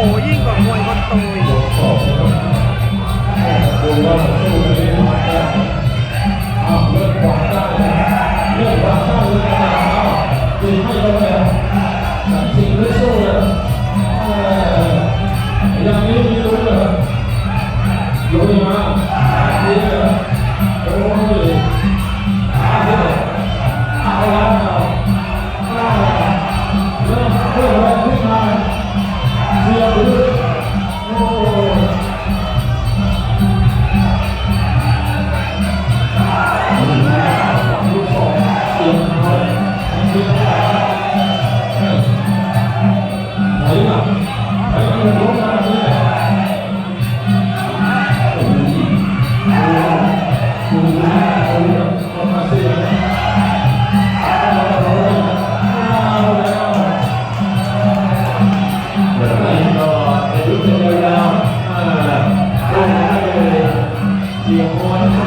โหยิ่งกว่ามวยคนตุยเรื่องความสร้เรื่องความสร้เรื่องความสร้างให้เรา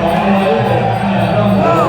bóng mới của